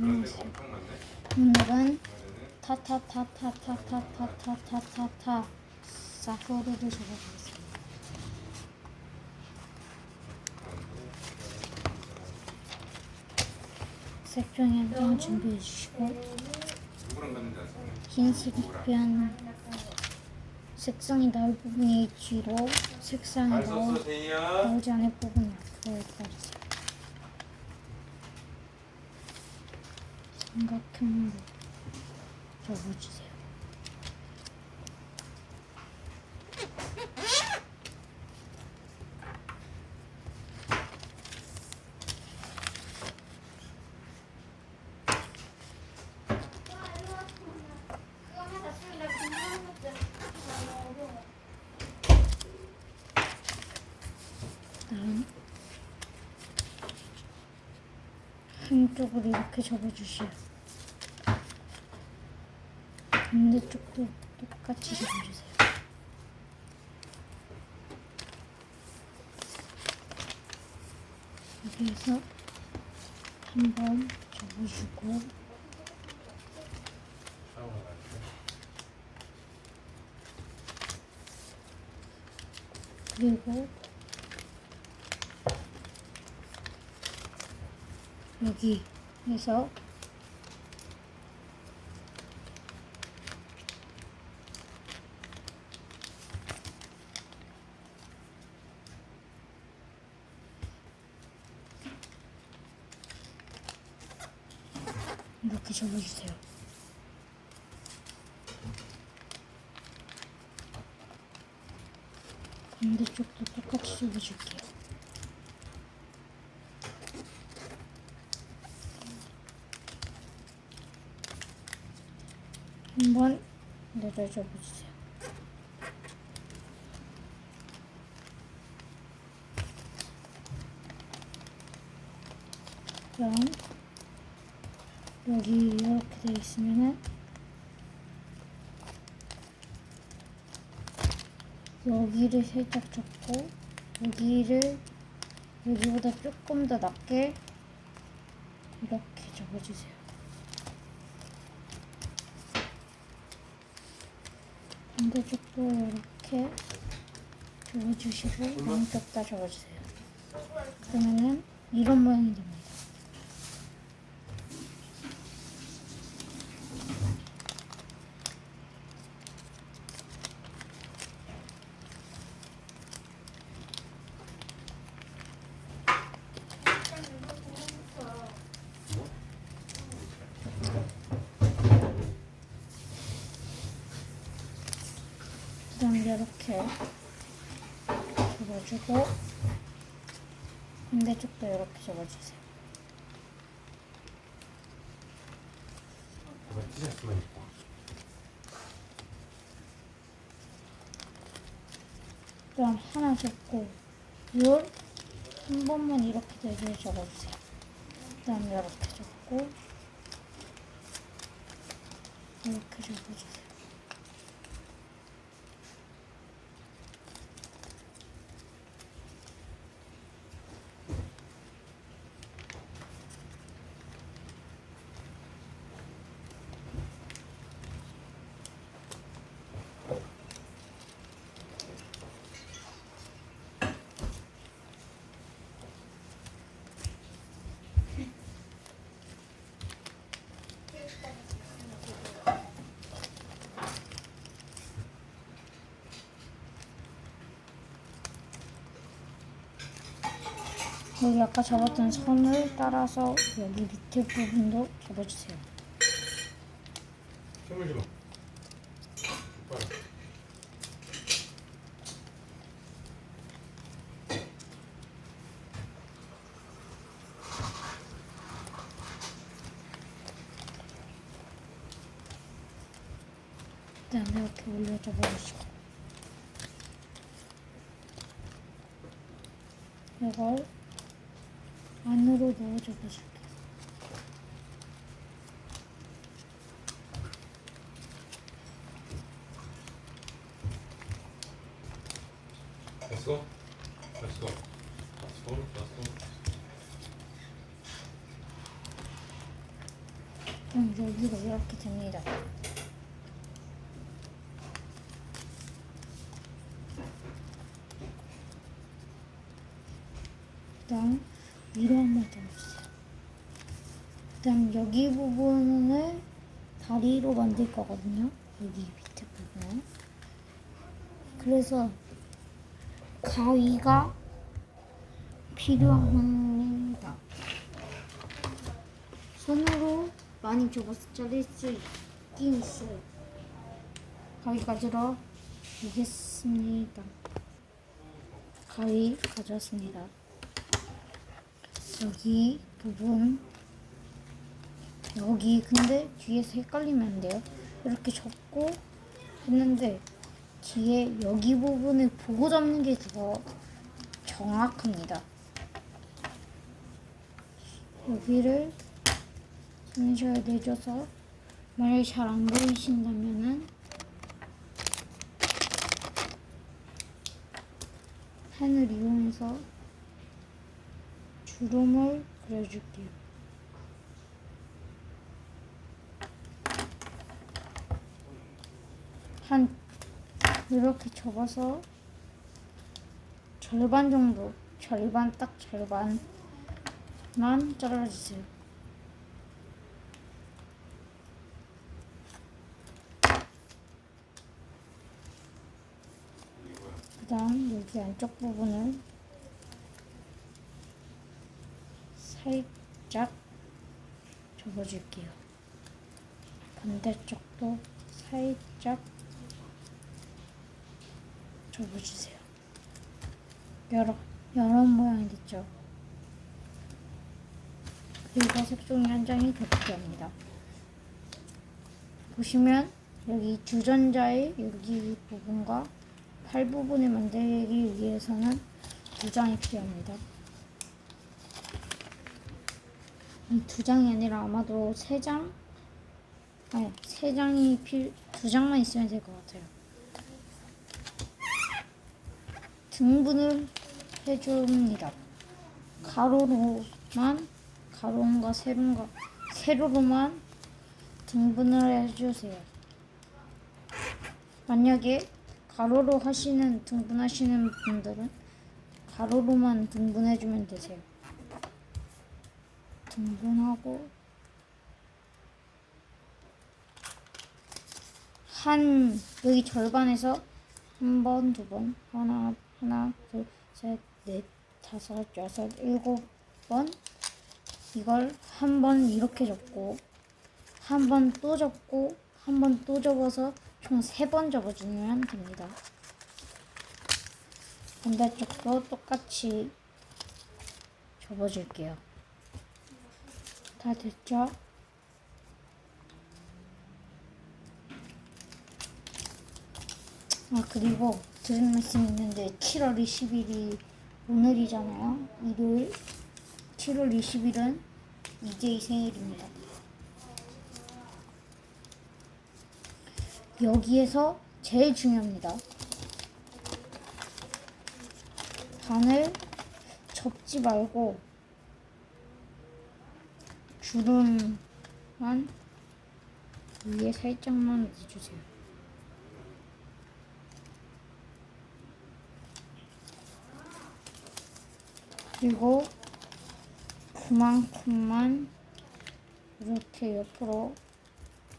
많네. 오늘은 타타타타타타타타타타 사후르를 적어보겠습니다. 색종이 한장 준비해 주시고 아세요? 흰색변 색상이 나올 부분이 G로 색상이 나오. 나오지 않을 부분이 생각해놓은 거 적어주세요. 음. 한쪽으로 이렇게 접어주시오. 반대쪽도 똑같이 접어주세요. 여기에서 한 번 접어주고. 그리고 여기에서 이렇게 접어주세요. 반대쪽도 똑같이 접어줄게요. 한번 내려줘 보세요. 그럼 여기 이렇게 돼 있으면은 여기를 살짝 접고 여기를 여기보다 조금 더 낮게 이렇게 접어주세요. 반대쪽도 이렇게 접어주시고 양쪽 다 접어주세요. 그러면은 이런 모양이 됩니다. 이렇게 접어주고 반대쪽도 이렇게 접어주세요. 그거 티셔츠만 입고. 그럼 하나 접고 율한 번만 이렇게 대주에 접어주세요. 그다음 이렇게 접고 이렇게 접어주세요. 여기 아까 접었던 선을 따라서 여기 밑에 부분도 접어주세요. 선물 좀. 오빠라. 그다음에 이렇게 올려 접어주시고 이걸 안으로 넣어 접어줄게요. 됐어? 됐어. 됐어. 됐어. 음, 여기가 이렇게 됩니다. 위로 한번 떠주세요. 그다음 여기 부분을 다리로 만들 거거든요. 여기 밑에 부분. 그래서 가위가 필요합니다. 손으로 많이 접어서 자를 수 있긴 있어요. 가위 가지러 오겠습니다. 가위 가져왔습니다. 여기 부분 여기 근데 뒤에서 헷갈리면 안 돼요. 이렇게 접고 했는데 뒤에 여기 부분을 보고 잡는 게 더 정확합니다. 여기를 손셔야 내줘서 만약에 잘 안 보이신다면은 펜을 이용해서 주름을 그려줄게요. 한 이렇게 접어서 절반 정도, 절반 딱 절반만 잘라주세요. 그다음 여기 안쪽 부분을 살짝 접어줄게요. 반대쪽도 살짝 접어주세요. 여러 여러 모양이 됐죠. 그리고 색종이 한 장이 더 필요합니다. 보시면 여기 주전자의 여기 부분과 팔 부분을 만들기 위해서는 두 장이 필요합니다. 이 두 장이 아니라 아마도 세 장? 아니, 세 장이 필, 두 장만 있으면 될 것 같아요. 등분을 해줍니다. 가로로만, 가로인가 세로인가, 세로로만 등분을 해주세요. 만약에 가로로 하시는 등분하시는 분들은 가로로만 등분해주면 되세요. 등분하고 한 여기 절반에서 한 번, 두 번, 하나, 하나, 둘, 셋, 넷, 다섯, 여섯, 일곱 번 이걸 한 번 이렇게 접고 한 번 또 접고 한 번 또 접어서 총 세 번 접어주면 됩니다. 반대쪽도 똑같이 접어줄게요. 다 됐죠? 아 그리고 드린 말씀 있는데 7월 20일이 오늘이잖아요. 일요일 7월 20일은 이제이 생일입니다. 여기에서 제일 중요합니다. 반을 접지 말고 주름만 위에 살짝만 내주세요. 그리고 그만큼만 이렇게 옆으로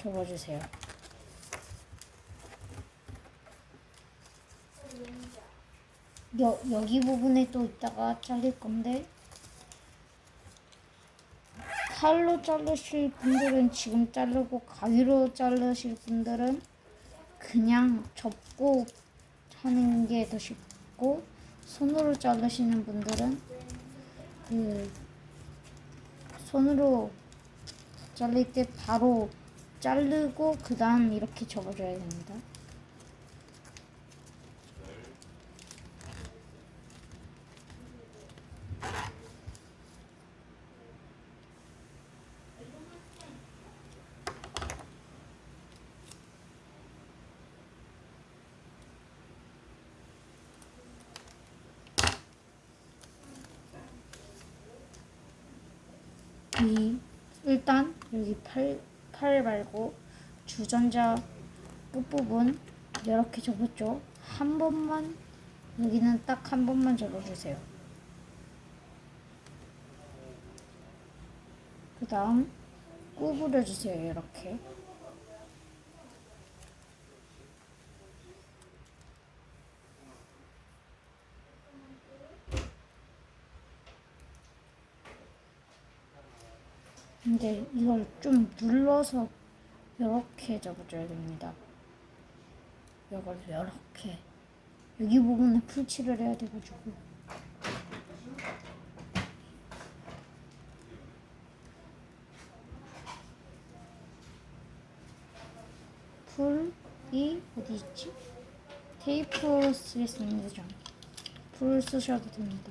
접어주세요. 여, 여기 부분에 또 이따가 잘릴 건데 칼로 자르실 분들은 지금 자르고 가위로 자르실 분들은 그냥 접고 하는 게 더 쉽고 손으로 자르시는 분들은 그 손으로 자를 때 바로 자르고 그 다음 이렇게 접어줘야 됩니다. 이 일단 여기 팔 팔 말고 주전자 끝부분 이렇게 접었죠. 한 번만 여기는 딱 한 번만 접어주세요. 그 다음 구부려주세요. 이렇게. 근데 이걸 좀 눌러서 이렇게 접어줘야 됩니다. 이걸 이렇게 여기 부분에 풀칠을 해야 돼가지고 풀이 어디 있지? 테이프 쓰겠습니다. 좀. 풀 쓰셔도 됩니다.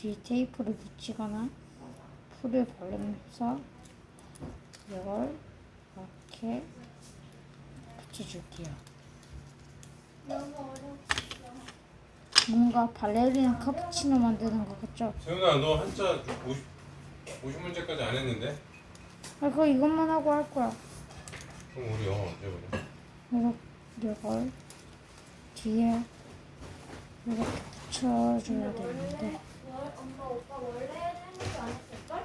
뒤 테이프를 붙이거나 풀을 바르면서 이걸 이렇게 붙여줄게요. 뭔가 발레리나 카푸치노 만드는 것 같죠? 세훈아 너 한자 50, 50문제까지 안 했는데? 아, 그거 이것만 하고 할 거야. 그럼 우리 영어 언제 보냐? 이렇게 이걸 뒤에 이렇게 붙여줘야 되는데 월, 엄마 오빠 원래 했는지 안 했을걸?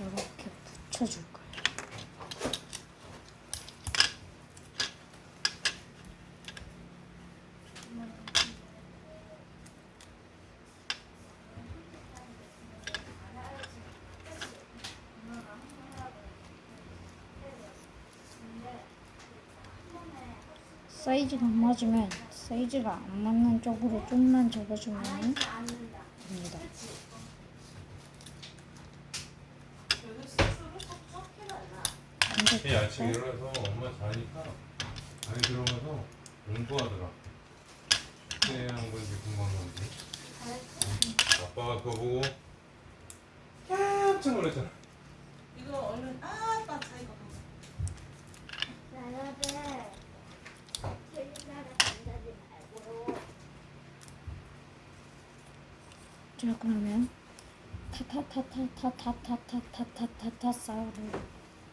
이렇게 붙여줄 거예요. 사이즈가 안 맞으면 사이즈가 안 맞는 쪽으로 좀만 접어주면 됩니다. 이 아침에 일어나서 엄마 자니까 안에 들어가서 공부하더라. 그때 한 건지 궁금한 건지. 응. 아빠가 그거 보고 깜짝 놀랐잖아. 이거 얼른 아빠 자 이거 봐. 나라를 틀리나라 간다지 말고 자 그러면 타타타타타타타타타타타타 싸우를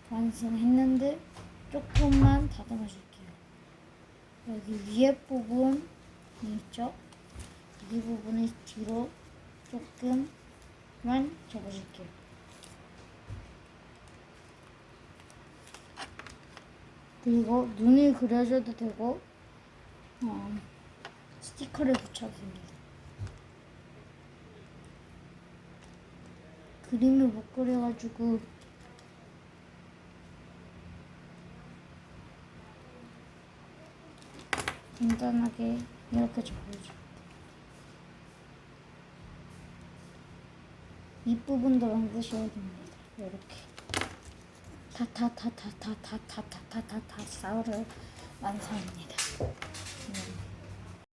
완성했는데 조금만 다듬어 줄게요. 여기 위에 부분이 있죠? 이 부분을 뒤로 조금만 접어줄게요. 그리고 눈을 그려줘도 되고 어, 스티커를 붙여도 됩니다. 그림을 못 그려가지고 간단하게 이렇게 접어줘. 이 부분도 만드셔야 됩니다. 이렇게 타타타타타타타타타타 싸우를 완성합니다. 음.